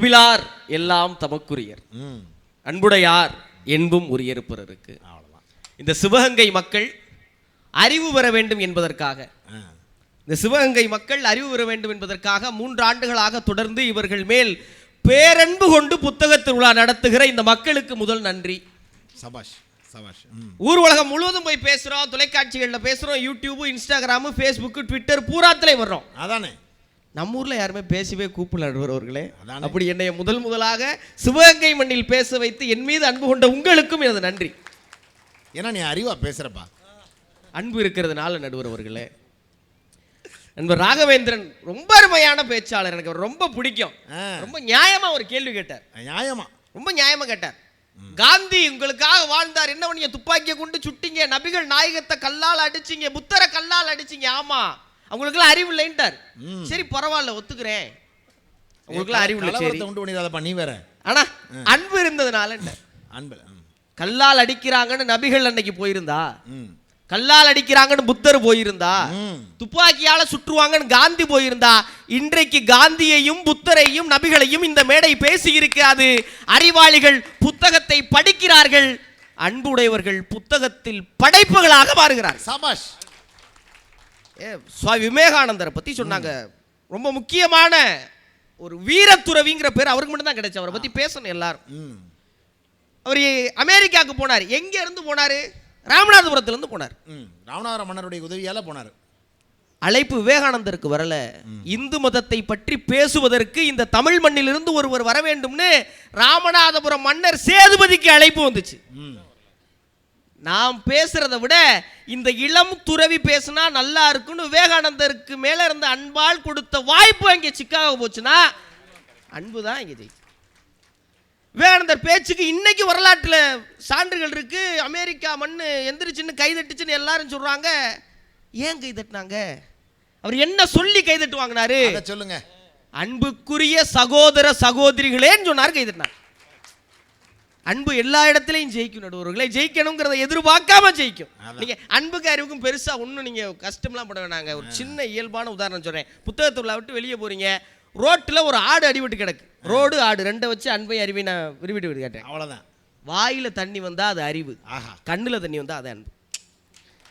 அன்பிலார் எல்லாம் தமக்குரியர். அன்புடையார் என்பும் உரியர் பிறருக்கு அவ்வளோதான் இந்த சிவகங்கை மக்கள் அறிவு பெற வேண்டும் என்பதற்காக. இந்த சிவகங்கை மக்கள் அறிவு பெற வேண்டும் என்பதற்காக மூன்று ஆண்டுகளாக தொடர்ந்து இவர்கள் மேல் பேரன்பு கொண்டு புத்தக திருவிழா நடத்துகிற இந்த மக்களுக்கு முதல் நன்றி. சபாஷ் சபாஷ். ம். ஊர் உலகம் முழுவதும் போய் பேசுறோம் தொலைக்காட்சிகளில் பேசுறோம் யூடியூப் இன்ஸ்டாகிராமு ஃபேஸ்புக்கு ட்விட்டர் பூராத்திலே வர்றோம். அதானே. நம்ம ஊர்ல யாருமே பேசவே கூப்பிடல நடுவர்களே அதானே. அப்படி என்னை முதல் முதலாக சிவகங்கை மண்ணில் பேச வைத்து என் மீது அன்பு கொண்ட உங்களுக்கும் எனது நன்றி. ஏன்னா நீ அறிவா பேசுறப்பா. அன்பு இருக்கிறதுனால நடுவர் அவர்களே நண்பர் ராகவேந்திரன் ரொம்ப அருமையான பேச்சாளர் எனக்கு அவர் ரொம்ப பிடிக்கும். ரொம்ப நியாயமா ஒரு கேள்வி கேட்டார். நியாயமா. ரொம்ப நியாயமா கேட்டார். காந்தி உங்களுக்காக வாழ்ந்தார். என்ன பண்ணீங்க துப்பாக்கியை கொண்டு சுட்டீங்க? நபிகள் நாயகத்தை கல்லால் அடிச்சீங்க புத்தரை கல்லால் அடிச்சீங்க. ஆமா. அவங்களுக்குலாம் அறிவு இல்லைன்ட்டார். சரி பரவாயில்ல ஒத்துக்கிறேன். உங்களுக்குலாம் அறிவு இல்லை சரி. உண்டு பண்ணிடாதப்பா நீ வேற. ஆனா அன்பு இருந்ததுனால அன்பு கல்லால் அடிக்கிறாங்கன்னு நபிகள் அன்னைக்கு போயிருந்தா கல்லால் அடிக்கிறாங்கன்னு புத்தர் போயிருந்தா துப்பாக்கியால சுற்றுவாங்கன்னு காந்தி போயிருந்தா இன்றைக்கு காந்தியையும் புத்தரையும் நபிகளையும் இந்த மேடை பேசி இருக்காது. அறிவாளிகள் புத்தகத்தை படிக்கிறார்கள். அன்புடையவர்கள் புத்தகத்தில் படைப்புகளாக மாறுகிறார்கள். சபாஷ். ஏ, சுவாமி விவேகானந்தரை பத்தி சொன்னாங்க. ரொம்ப முக்கியமான ஒரு வீரத்துறவிங்கிற பேர் அவருக்கு மட்டும் தான் கிடைச்சு. அவரை பத்தி பேசணும் எல்லாரும். அவர் அமெரிக்காவுக்கு போனார். எங்க இருந்து போனாரு? ராமநாதபுரத்துல இருந்து போனார். ம் ராமநாதர மன்னருடைய உதவியால போனார். அழைப்பு விவேகானந்தருக்கு வரல. இந்து மதத்தை பற்றி பேசுவதற்கு இந்த தமிழ் மண்ணிலிருந்து ஒருவர் வர வேண்டும்னு ராமநாதபுரம் மன்னர் சேதுபதிக்கு அழைப்பு வந்துச்சு. நாம் பேசுறத விட இந்த இளம் துறவி பேசினா நல்லா இருக்கும்னு விவேகானந்தருக்கு மேல இருந்த அன்பால் கொடுத்த வாய்ப்பு அங்கே சிக்காகோ போச்சுன்னா அன்பு தான் இங்கே ஜெயிச்சு விவேகானந்தர் பேச்சுக்கு இன்னைக்கு வரலாற்றுல சான்றுகள் இருக்கு. அமெரிக்கா மண்ணு எந்திரிச்சுன்னு கைதட்டுச்சுன்னு எல்லாரும் சொல்றாங்க. ஏன் கைதட்டினாங்க? அவர் என்ன சொல்லி கைதட்டு வாங்கினாரு சொல்லுங்க. அன்புக்குரிய சகோதர சகோதரிகளேன்னு சொன்னார் கைதட்டினார். அன்பு எல்லா இடத்துலையும் ஜெயிக்கும் நடுவர்களே. ஜெயிக்கணுங்கிறத எதிர்பார்க்காம ஜெயிக்கும். அதான். நீங்க அன்புக்கு அறிவுக்கும் பெருசா ஒன்றும் நீங்க கஷ்டம்லாம் பட வேணாங்க. ஒரு சின்ன இயல்பான உதாரணம் சொல்றேன். புத்தகத்துள்ள விட்டு வெளியே போறீங்க. ரோட்ல ஒரு ஆடு அடிபட்டு கிடக்கு. ரோடு ஆடு ரெண்டை வச்சு அன்பை அறிவை நான் விரும்பிட்டு விட்டு கேட்டேன். அவ்வளோதான் வாயில தண்ணி வந்தா அது அறிவு. ஆஹா. கண்ணுல தண்ணி வந்தா அது அன்பு.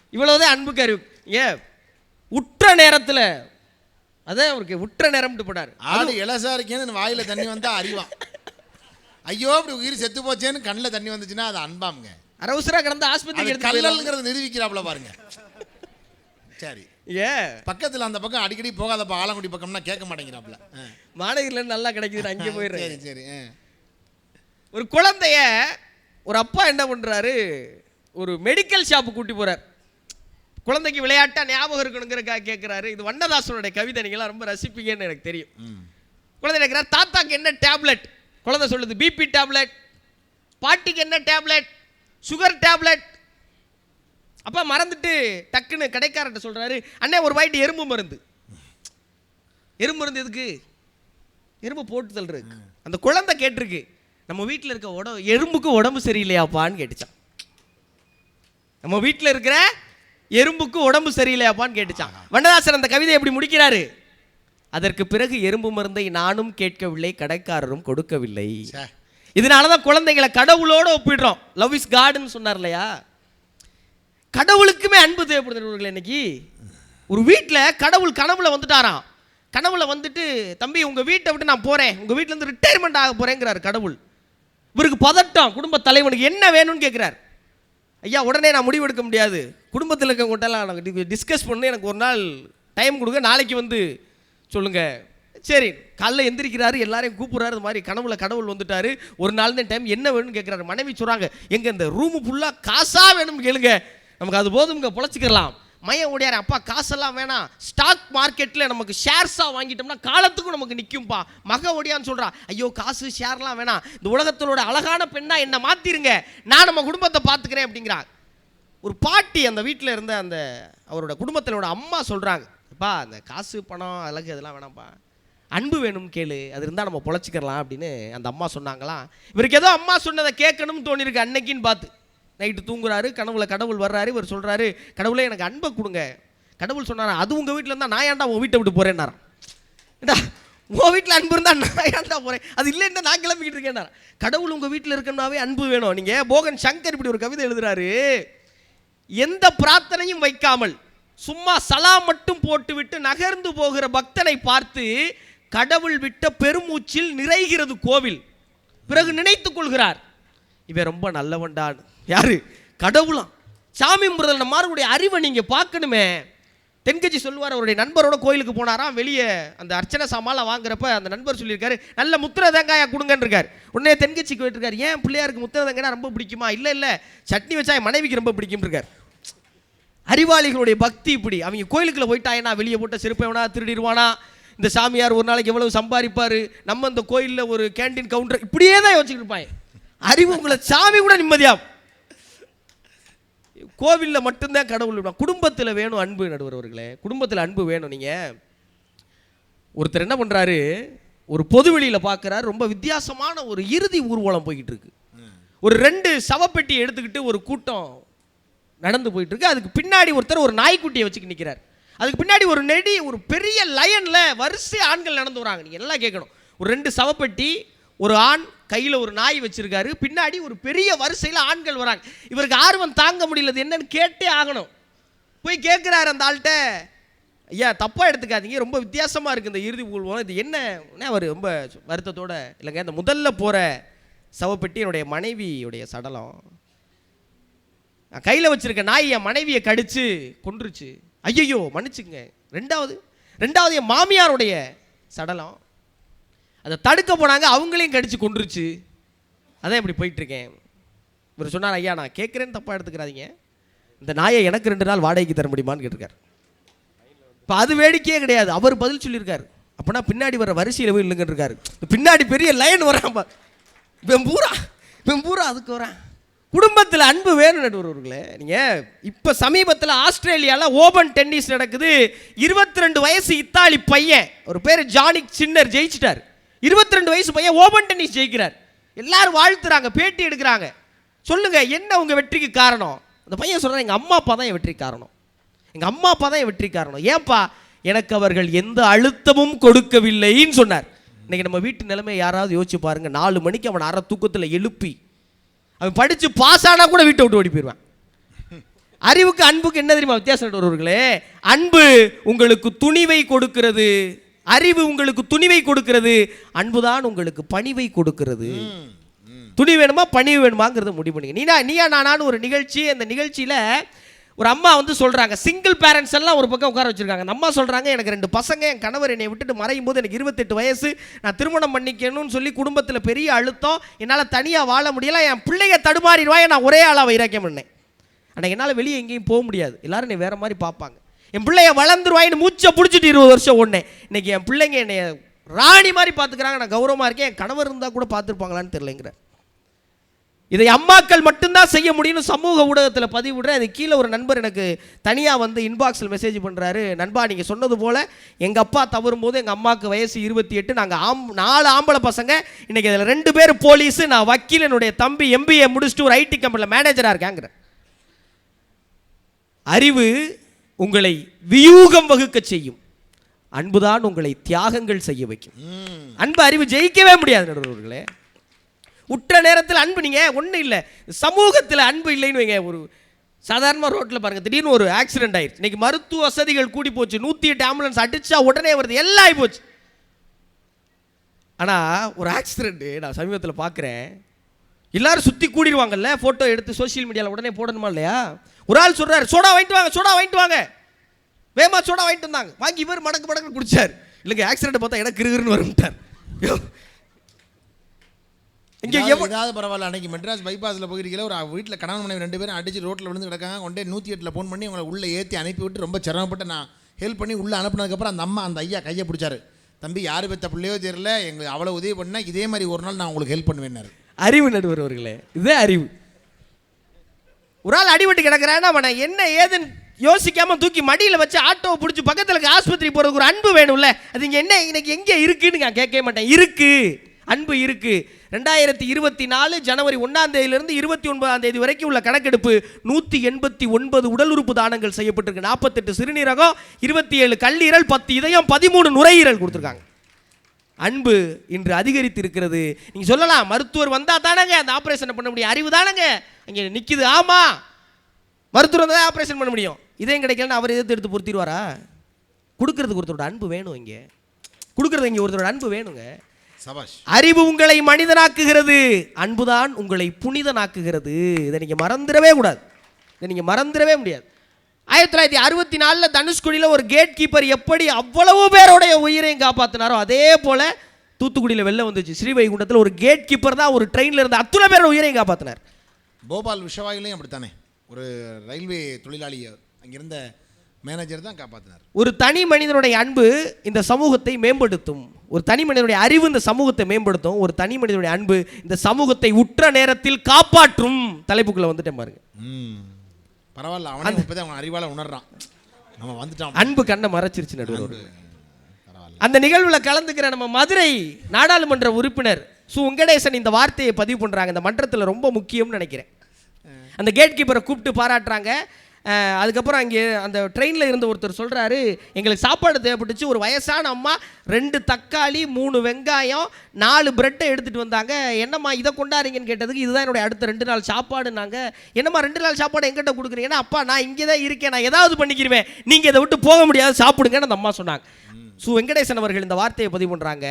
இவ்வளவுதான் அன்புக்கு அறிவு. ஏன் உற்ற நேரத்துல அதான் அவருக்கு உற்ற நேரம்ட்டு போனார். ஆடு இலசா இருக்கேன்னு வாயில தண்ணி வந்தா அறிவான். ஐயோ இப்படி உயிர் செத்து போச்சேன்னு கண்ணில் தண்ணி வந்துச்சுன்னா அது அன்பாமுங்க. அரவசரா கடந்த போயிடலாம். கல்லல்ங்கிறத நிரூபிக்கிறாப்புல பாருங்க. சரி. ஏ. பக்கத்துல அந்த பக்கம் அடிக்கடி போகாதப்ப ஆலங்குடி பக்கம்னா கேட்க மாட்டேங்கிறாப்புல. மாநகரில் நல்லா கிடைக்குது அங்கே போயிடுறேன். சரி சரி. ஒரு குழந்தைய ஒரு அப்பா என்ன பண்றாரு? ஒரு மெடிக்கல் ஷாப்பு கூட்டி போறார். குழந்தைக்கு விளையாட்டா ஞாபகம் இருக்கணுங்கிறக்காக கேட்குறாரு இது வண்ணதாசனுடைய கவிதை நீங்களாம் ரொம்ப ரசிப்பீங்கன்னு எனக்கு தெரியும். குழந்தை கேட்குறாரு தாத்தாக்கு என்ன டேப்லெட் குழந்தை சொல்லுது பிபி டேப்லெட் பாட்டிக்கு என்ன டேப்லெட் சுகர் டேப்லெட் அப்பா மறந்துட்டு டக்குன்னு கடைக்காரர்கிட்ட சொல்றாரு அண்ணே ஒரு வாய்ட்டு எறும்பு மருந்து. எறும்பு மருந்து எதுக்கு? எறும்பு போட்டு தள்ளுறதுக்கு அந்த குழந்தை கேட்டிருக்கு நம்ம வீட்டில் இருக்க உடம்பு எறும்புக்கு உடம்பு சரியில்லையாப்பான்னு கேட்டுச்சான் நம்ம வீட்டில் இருக்கிற எறும்புக்கு உடம்பு சரியில்லையாப்பான்னு கேட்டுச்சான் வண்ணதாசன் அந்த கவிதை எப்படி முடிக்கிறாரு? அதற்கு பிறகு எறும்பு மருந்தை நானும் கேட்கவில்லை கடைக்காரரும் கொடுக்கவில்லை. இதனால தான் குழந்தைகளை கடவுளோட ஒப்பிடுறோம். லவ் இஸ் காடுன்னு சொன்னார் இல்லையா கடவுளுக்குமே அன்பு தேவைப்படுது இன்னைக்கு. ஒரு வீட்டில் கடவுள் கனவுல வந்துட்டாராம். கனவுல வந்துட்டு தம்பி உங்க வீட்டை விட்டு நான் போறேன். உங்க வீட்ல இருந்து ரிட்டையர்மெண்ட் ஆக போறேங்கிறார் கடவுள். இவருக்கு பதட்டம் குடும்ப தலைவனுக்கு என்ன வேணும்னு கேட்குறார் ஐயா உடனே நான் முடிவு எடுக்க முடியாது. குடும்பத்தில் இருக்கவங்ககிட்டலாம் எனக்கு டிஸ்கஸ் பண்ணி. எனக்கு ஒரு நாள் டைம் கொடுங்க. நாளைக்கு வந்து சொல்லுங்க. சரி காலைல எந்திரிக்கிறாரு எல்லாரையும் கூப்பிட்றாரு இது மாதிரி கனவுல கடவுள் வந்துட்டாரு. ஒரு நாள் தான் டைம் என்ன வேணும்னு கேட்குறாரு மனைவி சொல்கிறாங்க எங்கே இந்த ரூமு ஃபுல்லாக காசாக வேணும்னு கேளுங்க. நமக்கு அது போதும் இங்கே பொழைச்சிக்கலாம். மையம் ஓடியார் அப்பா காசெல்லாம் வேணாம். ஸ்டாக் மார்க்கெட்டில் நமக்கு ஷேர்ஸாக வாங்கிட்டோம்னா காலத்துக்கும் நமக்கு நிற்கும்பா மக ஓடியான்னு சொல்கிறா ஐயோ காசு ஷேர்லாம் வேணாம். இந்த உலகத்தினோட அழகான பெண்ணாக என்னை மாற்றிருங்க நான் நம்ம குடும்பத்தை பார்த்துக்கிறேன் அப்படிங்கிறா. ஒரு பாட்டி அந்த வீட்டில் இருந்த அந்த அவரோட குடும்பத்தினோட அம்மா சொல்கிறாங்க அப்பா அந்த காசு பணம் அழகு அதெல்லாம் வேணாம்ப்பா. அன்பு வேணும் கேளு. அது இருந்தால் நம்ம பொழைச்சிக்கலாம் அப்படின்னு அந்த அம்மா சொன்னாங்களாம் இவருக்கு ஏதோ அம்மா சொன்னதை கேட்கணும்னு தோணிருக்கு அன்னைக்குன்னு பார்த்து. நைட்டு தூங்குறாரு கனவுல கடவுள் வர்றாரு இவர் சொல்கிறாரு கடவுளே எனக்கு அன்பை கொடுங்க. கடவுள் சொன்னாரா அது உங்கள் வீட்டில் இருந்தால் நான் ஏன்டா உன் வீட்டை விட்டு போகிறேன்னாராம் உன் வீட்டில் அன்பு இருந்தால் நான் ஏன்டா போகிறேன் அது இல்லைன்னா நான் கிளம்பிக்கிட்டு இருக்கேன் கடவுள் உங்கள் வீட்டில் இருக்கணும்னாவே அன்பு வேணும். நீங்கள் போகன் சங்கர் இப்படி ஒரு கவிதை எழுதுறாரு. எந்த பிரார்த்தனையும் வைக்காமல் சும்மா சலாம் மட்டும் போட்டுவிட்டு நகர்ந்து போகிற பக்தனை பார்த்து கடவுள் விட்ட பெருமூச்சில் நிறைகிறது கோவில். பிறகு நினைத்து கொள்கிறார் இவன் ரொம்ப நல்லவன்டான் யாரு? கடவுளாம் சாமி முறையில் நம்மளுடைய அறிவை நீங்கள் பார்க்கணுமே. தென்கட்சி சொல்லுவார் அவருடைய நண்பரோட கோயிலுக்கு போனாராம் வெளியே அந்த அர்ச்சனை சாமால வாங்குறப்ப அந்த நண்பர் சொல்லியிருக்காரு நல்ல முத்திர தேங்காயா கொடுங்கன்னு இருக்காரு உடனே தென்கட்சிக்கு போயிட்டுருக்காரு ஏன் பிள்ளையாருக்கு முத்திர தேங்காய் ரொம்ப பிடிக்குமா? இல்லை இல்லை சட்னி வச்சா என் மனைவிக்கு ரொம்ப பிடிக்கும் இருக்கார் அறிவாளிகளுடைய பக்தி இப்படி. அவங்க கோயிலுக்குள்ள போயிட்டாயனா வெளியே போட்ட செருப்பை வேணா திருடிடுவானா இந்த சாமியார் ஒரு நாளைக்கு எவ்வளவு சம்பாதிப்பாரு? நம்ம இந்த கோயிலில் ஒரு கேண்டீன் கவுண்டர் இப்படியே தான் யோசிச்சுட்டு இருப்பாங்க. அறிவு உங்களை சாமி கூட நிம்மதியா கோவிலில் மட்டும்தான் கடவுள் குடும்பத்தில் வேணும் அன்பு நடுவர்களே குடும்பத்தில் அன்பு வேணும். நீங்கள் ஒருத்தர் என்ன பண்ணுறாரு ஒரு பொது வெளியில் பார்க்குறாரு ரொம்ப வித்தியாசமான ஒரு இறுதி ஊர்வலம் போய்கிட்டு இருக்கு. ஒரு ரெண்டு சவப்பெட்டி எடுத்துக்கிட்டு ஒரு கூட்டம் நடந்து போயிட்டு இருக்கு அதுக்கு பின்னாடி ஒருத்தர் ஒரு நாய்க்குட்டியை வச்சுக்கி நிற்கிறார் அதுக்கு பின்னாடி ஒரு நெடி ஒரு பெரிய லயனில் வரிசை ஆண்கள் நடந்து வராங்க. நீங்கள் எல்லாம் கேட்கணும். ஒரு ரெண்டு சவப்பெட்டி ஒரு ஆண் கையில் ஒரு நாய் வச்சிருக்காரு. பின்னாடி ஒரு பெரிய வரிசையில் ஆண்கள் வராங்க. இவருக்கு ஆர்வம் தாங்க முடியல என்னன்னு கேட்டே ஆகணும். போய் கேட்குறாரு அந்த ஆள்கிட்ட ஐயா தப்பாக எடுத்துக்காதீங்க. ரொம்ப வித்தியாசமாக இருக்குது இந்த இறுதி ஊழ்வம் இது என்ன? அவர் ரொம்ப வருத்தத்தோட இல்லைங்க இந்த முதல்ல போகிற சவப்பெட்டி என்னுடைய மனைவியுடைய சடலம் கையில் வச்சிருக்க நாய் என் மனைவியை கடிச்சு கொன்றுச்சு. ஐயையோ மன்னிச்சுங்க ரெண்டாவது ரெண்டாவது என் மாமியாருடைய சடலம். அதை தடுக்க போனாங்க அவங்களையும் கடிச்சு கொன்றுச்சு. அதான் இப்படி போயிட்டுருக்கேன். இவர் சொன்னார் ஐயா நான் கேட்குறேன்னு தப்பாக எடுத்துக்கிறாதீங்க. இந்த நாயை எனக்கு ரெண்டு நாள் வாடகைக்கு தர முடியுமான்னு கேட்டிருக்காரு. இப்போ அது வேடிக்கையே கிடையாது. அவர் பதில் சொல்லியிருக்காரு. அப்போனா பின்னாடி வர வரிசையில் போய் இல்லைங்க இருக்காரு. பின்னாடி பெரிய லைன் வரான் பா. இவன் பூரா இவன் பூரா அதுக்கு வரான் குடும்பத்தில் அன்பு வேணும் நடுவர்களே நீங்கள் இப்போ சமீபத்தில் ஆஸ்திரேலியாவில் ஓபன் டென்னிஸ் நடக்குது. இருபத்தி ரெண்டு வயசு இத்தாலி பையன். ஒரு பேர் ஜானிக் சின்னர் ஜெயிச்சிட்டார். இருபத்தி ரெண்டு வயசு பையன் ஓபன் டென்னிஸ் ஜெயிக்கிறார். எல்லாரும் வாழ்த்துறாங்க பேட்டி எடுக்கிறாங்க. சொல்லுங்கள் என்ன உங்கள் வெற்றிக்கு காரணம்? அந்த பையன் சொல்கிறேன் எங்கள் அம்மா அப்பா தான் என் வெற்றி காரணம். எங்கள் அம்மா அப்பா தான் என் வெற்றி காரணம். ஏன்பா எனக்கு அவர்கள் எந்த அழுத்தமும் கொடுக்கவில்லைன்னு சொன்னார். இன்னைக்கு நம்ம வீட்டு நிலைமை யாராவது யோசிச்சு பாருங்க. நாலு மணிக்கு அவன் அரை தூக்கத்தில் எழுப்பி அவன் படிச்சு பாஸ் ஆனா கூட வீட்டை விட்டு ஓடி போயிடுவான். அறிவுக்கு அன்புக்கு என்ன தெரியுமா வித்தியாசம் வருவர்களே அன்பு உங்களுக்கு துணிவை கொடுக்கிறது. அறிவு உங்களுக்கு துணிவை கொடுக்கிறது. அன்புதான் உங்களுக்கு பணிவை கொடுக்கிறது. துணி வேணுமா பணிவு வேணுமாங்கிறத முடிவு பண்ணுங்க நீனா நீயா நானான்னு ஒரு நிகழ்ச்சி அந்த நிகழ்ச்சியில் ஒரு அம்மா வந்து சொல்கிறாங்க சிங்கிள் பேரண்ட்ஸ் எல்லாம் ஒரு பக்கம் உட்கார வச்சிருக்காங்க. அம்மா சொல்கிறாங்க எனக்கு ரெண்டு பசங்க என் கணவர் என்னை விட்டுட்டு மறையும் போது எனக்கு இருபத்தெட்டு வயசு. நான் திருமணம் பண்ணிக்கணும்னு சொல்லி குடும்பத்தில் பெரிய அழுத்தம். என்னால் தனியாக வாழ முடியல. என் பிள்ளைங்க தடுமாறிடுவாய். நான் ஒரே ஆளாக வைராக்கியம் பண்ணேன். ஆனால் என்னால் வெளியே எங்கேயும் போக முடியாது. எல்லாரும் என்னை வேறு மாதிரி பார்ப்பாங்க. என் பிள்ளைய வளர்ந்துருவாயின்னு மூச்சை பிடிச்சிட்டு இருபது வருஷம் ஓடினேன். இன்னைக்கு என் பிள்ளைங்க என்னை ராணி மாதிரி பார்த்துக்கிறாங்க. நான் கௌரவமாக இருக்கேன். என் கணவர் இருந்தால் கூட பார்த்துருப்பாங்களான்னு தெரிலங்கிறேன் இதை அம்மாக்கள் மட்டும்தான் செய்ய முடியும்னு சமூக ஊடகத்தில் பதிவிடுறேன். அது கீழே ஒரு நண்பர் எனக்கு தனியாக வந்து இன்பாக்ஸில் மெசேஜ் பண்ணுறாரு நண்பா நீங்கள் சொன்னது போல் எங்கள் அப்பா தவறும் போது எங்கள் அம்மாவுக்கு வயசு இருபத்தி எட்டு நாங்கள் ஆம் நாலு ஆம்பளை பசங்க. இன்னைக்கு அதில் ரெண்டு பேர் போலீஸு நான் வக்கீல் என்னுடைய தம்பி எம்பிஏ முடிச்சுட்டு ஒரு ஐடி கம்பெனியில் மேனேஜராக இருக்காங்கிற. அறிவு உங்களை வியூகம் வகுக்க செய்யும். அன்புதான் உங்களை தியாகங்கள் செய்ய வைக்கும். அன்பு அறிவு ஜெயிக்கவே முடியாது நடுவர்களே உற்ற நேரத்தில் அன்பு நீங்கள் ஒன்றும் இல்லை. சமூகத்தில் அன்பு இல்லைன்னு வைங்க ஒரு சாதாரணமாக ரோட்டில் பாருங்கள் திடீர்னு ஒரு ஆக்சிடென்ட் ஆயிடுச்சு. இன்னைக்கு மருத்துவ வசதிகள் கூடி போச்சு. நூற்றி எட்டு ஆம்புலன்ஸ் அடித்தா உடனே வருது எல்லாம் ஆகி போச்சு. ஆனால் ஒரு ஆக்சிடென்ட்டு நான் சமீபத்தில் பார்க்குறேன் எல்லாரும் சுற்றி கூடிடுவாங்கல்ல ஃபோட்டோ எடுத்து சோஷியல் மீடியாவில் உடனே போடணுமா இல்லையா? ஒரு ஆள் சொல்கிறாரு சோடா வாங்கிட்டு வாங்க சோடா வாங்கிட்டு வாங்க. வேமா சோடா வாங்கிட்டு வந்தாங்க. வாங்கி இவர் மடக்கு மடக்கு குடிச்சார். இல்லைங்க ஆக்சிடென்ட் பார்த்தா எனக்கு கிருகிருன்னு வரும்ட்டார். இங்கே இதாவது பரவாயில்ல அன்னைக்கு மெட்ராஸ் பைபாஸில் போயிருக்கீங்களா ஒரு வீட்டில் கணவன் மனைவி ரெண்டு பேரும் அடிச்சு ரோட்டில் விழுந்து கிடக்காங்க. கொண்டே நூற்றி எட்டில் ஃபோன் பண்ணி உங்களை உள்ளே ஏற்றி அனுப்பி விட்டு ரொம்ப சிரமப்பட்டு நான் ஹெல்ப் பண்ணி உள்ளே அனுப்புனதுக்கப்புறம் அந்த அம்மா அந்த ஐயா கையை பிடிச்சாரு. தம்பி யார் பெத்த பிள்ளையோ தெரியல எங்களுக்கு அவ்வளோ உதவி பண்ணா இதே மாதிரி ஒரு நாள் நான் உங்களுக்கு ஹெல்ப் பண்ணுவேன்னாரு. அறிவு நடுவர் அவர்களே இதே அறிவு. ஒரு ஆள் அடிபட்டு கிடக்குறான்னா அவனை என்ன ஏதுன்னு யோசிக்காம தூக்கி மடியில் வச்சு ஆட்டோவை பிடிச்சி பக்கத்தில் ஆஸ்பத்திரி போகிறதுக்கு ஒரு அன்பு வேணும்ல? அது இங்கே என்ன இன்னைக்கு எங்கே இருக்குன்னு நான் கேட்கவே மாட்டேன். இருக்கு. அன்பு இருக்குது ரெண்டாயிரத்தி இருபத்தி நாலு ஜனவரி ஒன்றாம் தேதியிலிருந்து இருபத்தி ஒன்பதாம் தேதி வரைக்கும் உள்ள கணக்கெடுப்பு நூற்றி எண்பத்தி ஒன்பது உடல் உறுப்பு தானங்கள் செய்யப்பட்டிருக்கு. நாற்பத்தெட்டு சிறுநீரகம் இருபத்தி ஏழு கல்லீரல் பத்து இதயம் பதிமூணு நுரையீரல் கொடுத்துருக்காங்க. அன்பு இன்று அதிகரித்து இருக்கிறது நீங்கள் சொல்லலாம் மருத்துவர் வந்தால் தானங்க அந்த ஆப்ரேஷனை பண்ண முடியும். அறிவு தானங்க. அங்கே நிற்கிது ஆமாம் மருத்துவர் வந்தால் ஆப்ரேஷன் பண்ண முடியும். இதயம் கிடைக்கலன்னு அவர் எதிர்த்து எடுத்து பொருத்திடுவாரா? கொடுக்கறதுக்கு ஒருத்தரோட அன்பு வேணும் இங்கே. கொடுக்கறது இங்கே ஒருத்தரோட அன்பு வேணுங்க. அறிவு உங்களை மனிதனாக்குகிறது. அன்புதான் உங்களை புனிதனாக்குகிறது. இதை நீங்கள் மறந்துடவே கூடாது. இதை நீங்கள் மறந்துடவே முடியாது. ஆயிரத்தி தொள்ளாயிரத்தி அறுபத்தி நாலில் தனுஷ்குடியில் ஒரு கேட் கீப்பர் எப்படி அவ்வளவு பேருடைய உயிரையும் காப்பாற்றினாரோ அதே போல் தூத்துக்குடியில் வெளில வந்துச்சு. ஸ்ரீவைகுண்டத்தில் ஒரு கேட் கீப்பர் தான் ஒரு ட்ரெயினில் இருந்த அத்தனை பேரோட உயிரையும் காப்பாற்றினார் போபால் விஷவாயிலையும் அப்படித்தானே. ஒரு ரயில்வே தொழிலாளி அங்கிருந்த மேனேஜர் தான் காப்பாற்றினார் ஒரு தனி மனிதனுடைய அன்பு இந்த சமூகத்தை மேம்படுத்தும். ஒரு தனி மனிதனுடைய அறிவு இந்த சமூகத்தை மேம்படுத்தும். ஒரு தனி மனிதனுடைய அன்பு இந்த சமூகத்தை உற்ற நேரத்தில் காப்பாற்றும். தலைப்புக்குள்ள வந்துட்டேன் பாருங்க. பரவாயில்ல அவனே இப்போதான் அவன் அறிவால உணர்றான். நம்ம வந்துட்டான் அன்பு கண்ணை மறைச்சிருச்சு நடுவர் அந்த நிகழ்வுல கலந்துக்கிற நம்ம மதுரை நாடாளுமன்ற உறுப்பினர் சு. வெங்கடேசன் இந்த வார்த்தையை பதிவு பண்றாங்க. இந்த மன்றத்தில் ரொம்ப முக்கியம்னு நினைக்கிறேன். அந்த கேட் கீப்பரை கூப்பிட்டு பாராட்டுறாங்க. அதுக்கப்புறம் அங்கே அந்த ட்ரெயினில் இருந்த ஒருத்தர் சொல்கிறாரு எங்களுக்கு சாப்பாடு தேவைப்பட்டுச்சு ஒரு வயசான அம்மா ரெண்டு தக்காளி மூணு வெங்காயம் நாலு பிரெட்டை எடுத்துகிட்டு வந்தாங்க. என்னம்மா இதை கொண்டாடுறீங்கன்னு கேட்டதுக்கு இதுதான் என்னுடைய அடுத்த ரெண்டு நாள் சாப்பாடு நாங்கள் என்னம்மா ரெண்டு நாள் சாப்பாடு எங்கிட்ட கொடுக்குறீங்கன்னா அப்பா நான் இங்கே தான் இருக்கேன் நான் ஏதாவது பண்ணிக்கிறேன் நீங்கள் இதை விட்டு போக முடியாது சாப்பிடுங்கன்னு அந்த அம்மா சொன்னாங்க. சு வெங்கடேசன் அவர்கள் இந்த வார்த்தையை பதிவு பண்ணுறாங்க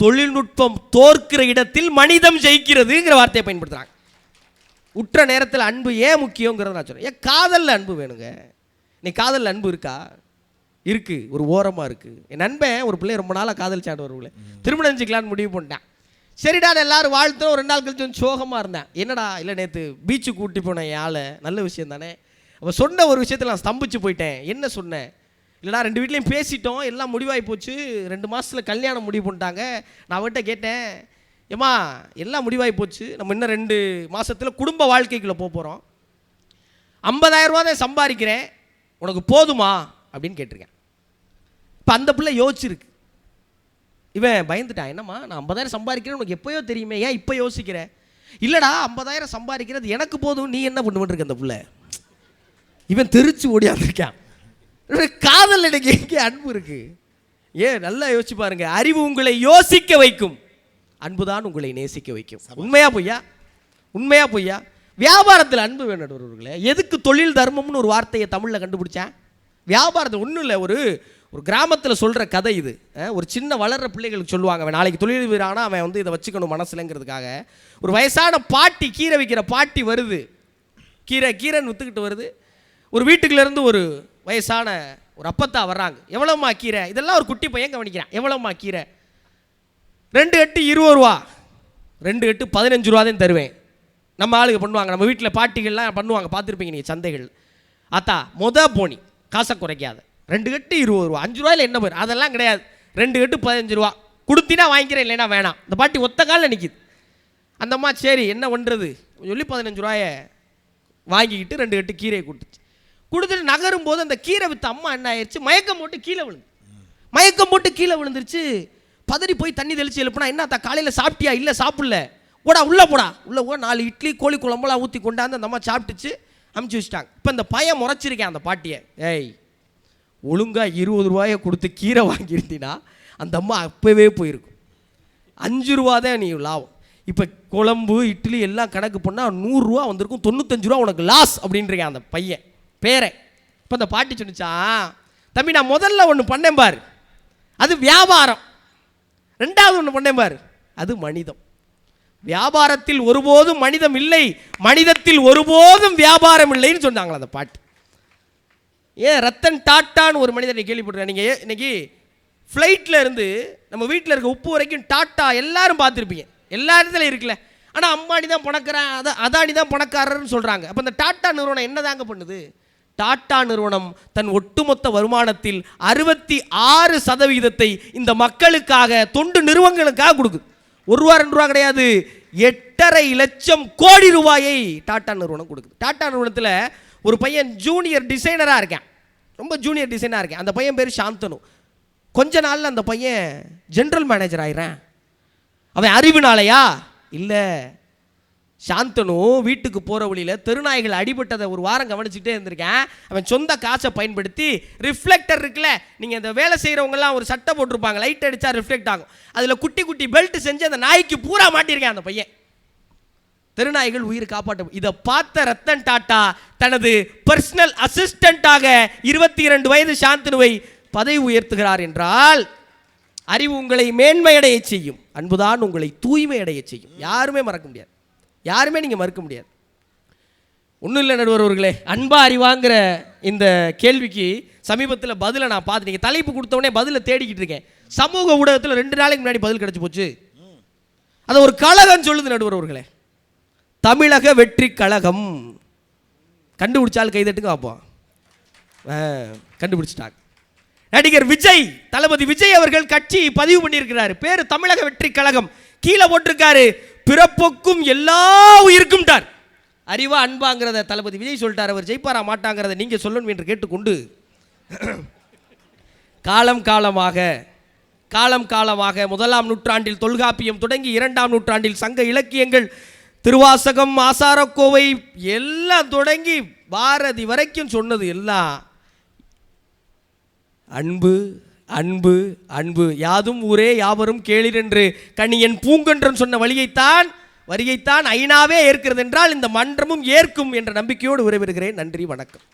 தொழில்நுட்பம் தோற்கிற இடத்தில் மனிதம் ஜெயிக்கிறதுங்கிற வார்த்தையை பயன்படுத்துகிறாங்க உற்ற நேரத்தில் அன்பு ஏன் முக்கியங்கிறத நான் சொல்கிறேன் ஏன் காதலில் அன்பு வேணுங்க? நீ காதலில் அன்பு இருக்கா? இருக்கு. ஒரு ஓரமாக இருக்கு. என் நண்பன் ஒரு பிள்ளை ரொம்ப நாளாக காதலிச்சாண்டு வருவங்களே திருமணம் செஞ்சுக்கலான்னு முடிவு பண்ணிட்டேன். சரிடா நான் எல்லாரும் வாழ்த்தோம் ஒரு ரெண்டு நாள் கழிச்சு வந்து சோகமாக இருந்தேன். என்னடா இல்லை நேற்று பீச்சுக்கு கூட்டி போனேன் ஆளை. நல்ல விஷயம் தானே. அவள் சொன்ன ஒரு விஷயத்தில் நான் ஸ்தம்பிச்சு போயிட்டேன். என்ன சொன்னேன்? இல்லைடா ரெண்டு வீட்லேயும் பேசிட்டோம். எல்லாம் முடிவாகி போச்சு. ரெண்டு மாதத்தில் கல்யாணம் முடிவு பண்ணிட்டாங்க. நான் அவர்கிட்ட கேட்டேன் ஏம்மா எல்லாம் முடிவாகி போச்சு. நம்ம இன்னும் ரெண்டு மாதத்தில் குடும்ப வாழ்க்கைக்குள்ளே போக போகிறோம் ஐம்பதாயிரரூபா தான் சம்பாதிக்கிறேன். உனக்கு போதுமா? அப்படின்னு கேட்டிருக்கேன். இப்போ அந்த பிள்ளை யோசிச்சிருக்கு. இவன் பயந்துட்டான். என்னம்மா நான் ஐம்பதாயிரம் சம்பாதிக்கிறேன் உனக்கு எப்போயோ தெரியுமே. ஏன் இப்போ யோசிக்கிறேன் இல்லைடா ஐம்பதாயிரம் சம்பாதிக்கிறது எனக்கு போதும். நீ என்ன பண்ணுவேன் இருக்க அந்த பிள்ளை? இவன் தெரிச்சு ஓடியாந்துருக்கான் காதல் எனக்கு எங்கே அன்பு இருக்குது ஏன் நல்லா யோசிச்சு பாருங்கள் அறிவு உங்களை யோசிக்க வைக்கும். அன்புதான் உங்களை நேசிக்க வைக்கும். உண்மையா பொய்யா? உண்மையா பொய்யா? வியாபாரத்தில் அன்பு வேணும் நடுவர்களே. எதுக்கு தொழில் தர்மம்னு ஒரு வார்த்தையை தமிழில் கண்டுபிடிச்சேன்? வியாபாரத்தில் ஒன்றும் இல்லை ஒரு ஒரு கிராமத்தில் சொல்கிற கதை இது. ஒரு சின்ன வளர்ற பிள்ளைகளுக்கு சொல்லுவாங்க அவன் நாளைக்கு தொழில் வீரானா அவன் வந்து இதை வச்சுக்கணும் மனசுலங்கிறதுக்காக. ஒரு வயசான பாட்டி கீரை விற்கிற பாட்டி வருது. கீரை கீரைன்னு விற்றுக்கிட்டு வருது. ஒரு வீட்டுக்குள்ளேருந்து ஒரு வயசான ஒரு அப்பத்தா வர்றாங்க. எவ்வளோம்மா கீரை? இதெல்லாம் ஒரு குட்டி பையன் கவனிக்கிறான். எவ்வளோம்மா கீரை? ரெண்டு எட்டு இருபது ரூபா. ரெண்டு எட்டு பதினஞ்சு ரூபா தான் தருவேன். நம்ம ஆளுங்க பண்ணுவாங்க. நம்ம வீட்டில் பாட்டிகள்லாம் பண்ணுவாங்க. பார்த்துருப்பீங்க நீங்கள் சந்தைகள். அத்தா மொத போனி. காசை குறைக்காத. ரெண்டு கட்டு இருபது ரூபா. அஞ்சு ரூபாயில் என்ன பேர் அதெல்லாம் கிடையாது. ரெண்டு கட்டு பதினஞ்சு ரூபா. கொடுத்தினா வாங்கிக்கிறேன் இல்லைன்னா வேணாம். இந்த பாட்டி ஒத்த காலில் நிற்கிது அந்தம்மா சரி என்ன பண்ணுறது சொல்லி பதினஞ்சு ரூபாயை வாங்கிக்கிட்டு ரெண்டு கட்டு கீரையை கொடுத்துச்சு. கொடுத்துட்டு நகரும் போது அந்த கீரை வித்த அம்மா என்ன ஆயிடுச்சு மயக்கம் போட்டு கீழே விழுந்து. மயக்கம் போட்டு கீழே விழுந்துருச்சு. பதறி போய் தண்ணி தெளித்து எழுப்புனா என்னத்தா காலையில் சாப்பிட்டியா? இல்லை சாப்பிடல. போடா உள்ளே போடா. உள்ளே போ நாலு இட்லி கோழி குழம்புலாம் ஊற்றி கொண்டாந்து அந்த அம்மா சாப்பிட்டுச்சு அமுச்சு வச்சுட்டாங்க. இப்போ இந்த பையன் முறைச்சிருக்கேன் அந்த பாட்டியை. ஏய் ஒழுங்காக இருபது ரூபாயை கொடுத்து கீரை வாங்கியிருந்தீன்னா அந்த அம்மா அப்போவே போயிருக்கும். அஞ்சு ரூபா தான் நீ லாபம். இப்போ குழம்பு இட்லி எல்லாம் கணக்கு பண்ணால் நூறுரூவா வந்திருக்கும் தொண்ணூத்தஞ்சு ரூபா உனக்கு லாஸ் அப்படின்றீங்க அந்த பையன். பேரை இப்போ அந்த பாட்டி சொன்னிச்சா தம்பி நான் முதல்ல ஒன்று பண்ணேன் பாரு. அது வியாபாரம். ரெண்டாவது ஒன்று பண்ணேன் பார். அது மனிதம். வியாபாரத்தில் ஒருபோதும் மனிதம் இல்லை மனிதத்தில் ஒருபோதும் வியாபாரம் இல்லைன்னு சொன்னாங்களா அந்த பாட்டு. ஏன் ரத்தன் டாட்டான்னு ஒரு மனிதனை கேள்விப்படுறேன் நீங்கள் இன்னைக்கு ஃப்ளைட்டில் இருந்து நம்ம வீட்டில் இருக்க உப்பு வரைக்கும் டாட்டா எல்லாரும் பார்த்துருப்பீங்க. எல்லா இடத்துலையும் இருக்குல்ல. ஆனால் அம்பானி தான் பணக்காரன் அதை அதானி தான் பணக்காரர்னு சொல்கிறாங்க அப்போ இந்த டாட்டா நிறுவனம் என்னதாங்க பண்ணுது? டாட்டா நிறுவனம் தன் ஒட்டுமொத்த வருமானத்தில் அறுபத்தி ஆறு சதவிகிதத்தை இந்த மக்களுக்காக தொண்டு நிறுவனங்களுக்காக கொடுக்குது. ஒரு ரூபா ரெண்டு ரூபா கிடையாது. எட்டரை லட்சம் கோடி ரூபாயை டாட்டா நிறுவனம் கொடுக்குது. டாட்டா நிறுவனத்தில் ஒரு பையன் ஜூனியர் டிசைனராக இருக்கேன். ரொம்ப ஜூனியர் டிசைனாக இருக்கேன். அந்த பையன் பேர் சாந்தனு. கொஞ்ச நாளில் அந்த பையன் ஜென்ரல் மேனேஜர் ஆயிடுறேன். அவன் அறிவுனாலையா இல்லை. சாந்தனு வீட்டுக்கு போகிற வழியில் தெருநாய்கள் அடிபட்டதை ஒரு வாரம் கவனிச்சுட்டே இருந்திருக்கேன். அவன் சொந்த காசை பயன்படுத்தி ரிஃப்ளெக்டர் இருக்குல்ல நீங்கள் இந்த வேலை செய்கிறவங்கலாம் ஒரு சட்டை போட்டிருப்பாங்க லைட் அடித்தா ரிஃப்ளெக்ட் ஆகும். அதில் குட்டி குட்டி பெல்ட் செஞ்சு அந்த நாய்க்கு பூரா மாட்டியிருக்கேன் அந்த பையன். தெருநாய்கள் உயிர் காப்பாற்ற இதை பார்த்த ரத்தன் டாட்டா தனது பர்சனல் அசிஸ்டண்டாக இருபத்தி இரண்டு வயது சாந்தனுவை பதவி உயர்த்துகிறார் என்றால் அறிவு உங்களை மேன்மையடைய செய்யும். அன்புதான் உங்களை தூய்மையடைய செய்யும். யாருமே மறக்க முடியாது. யாருமே நீங்கள் மறுக்க முடியாது. ஒன்றும் இல்லை நடுவர் அவர்களே அன்பா அறிவாங்கிற இந்த கேள்விக்கு சமீபத்தில் பதிலை நான் பார்த்து நீங்கள் தலைப்பு கொடுத்தவொடனே பதிலை தேடிக்கிட்டு இருக்கேன். சமூக ஊடகத்தில் ரெண்டு நாளைக்கு முன்னாடி பதில் கிடச்சி போச்சு. அதை ஒரு கழகம் சொல்லுது நடுவர் அவர்களே. தமிழக வெற்றி கழகம். கண்டுபிடிச்சால் கைதட்டுங்க பார்ப்போம் கண்டுபிடிச்சிட்டாங்க. நடிகர் விஜய் தளபதி விஜய் அவர்கள் கட்சி பதிவு பண்ணியிருக்கிறாரு. பேர் தமிழக வெற்றி கழகம். கீழே போட்டிருக்காரு. பிறப்புக்கும் எல்லா உயிருக்கும்ட்டார் அறிவா அன்பாங்கிறத தளபதி விஜய் சொல்லிட்டார். அவர் ஜெயிப்பாரா மாட்டாங்கிறத நீங்க சொல்லணும் என்று கேட்டுக்கொண்டு காலம் காலமாக காலம் காலமாக முதலாம் நூற்றாண்டில் தொல்காப்பியம் தொடங்கி இரண்டாம் நூற்றாண்டில் சங்க இலக்கியங்கள் திருவாசகம் ஆசாரக்கோவை எல்லாம் தொடங்கி பாரதி வரைக்கும் சொன்னது எல்லாம் அன்பு அன்பு அன்பு. யாதும் ஊரே யாவரும் கேளிர் என்று கணியன் பூங்கன்றன் சொன்ன வழியைத்தான் வரியைத்தான் ஐநாவே ஏற்கிறது என்றால் இந்த மன்றமும் ஏற்கும் என்ற நம்பிக்கையோடு உறவிடுகிறேன். நன்றி வணக்கம்.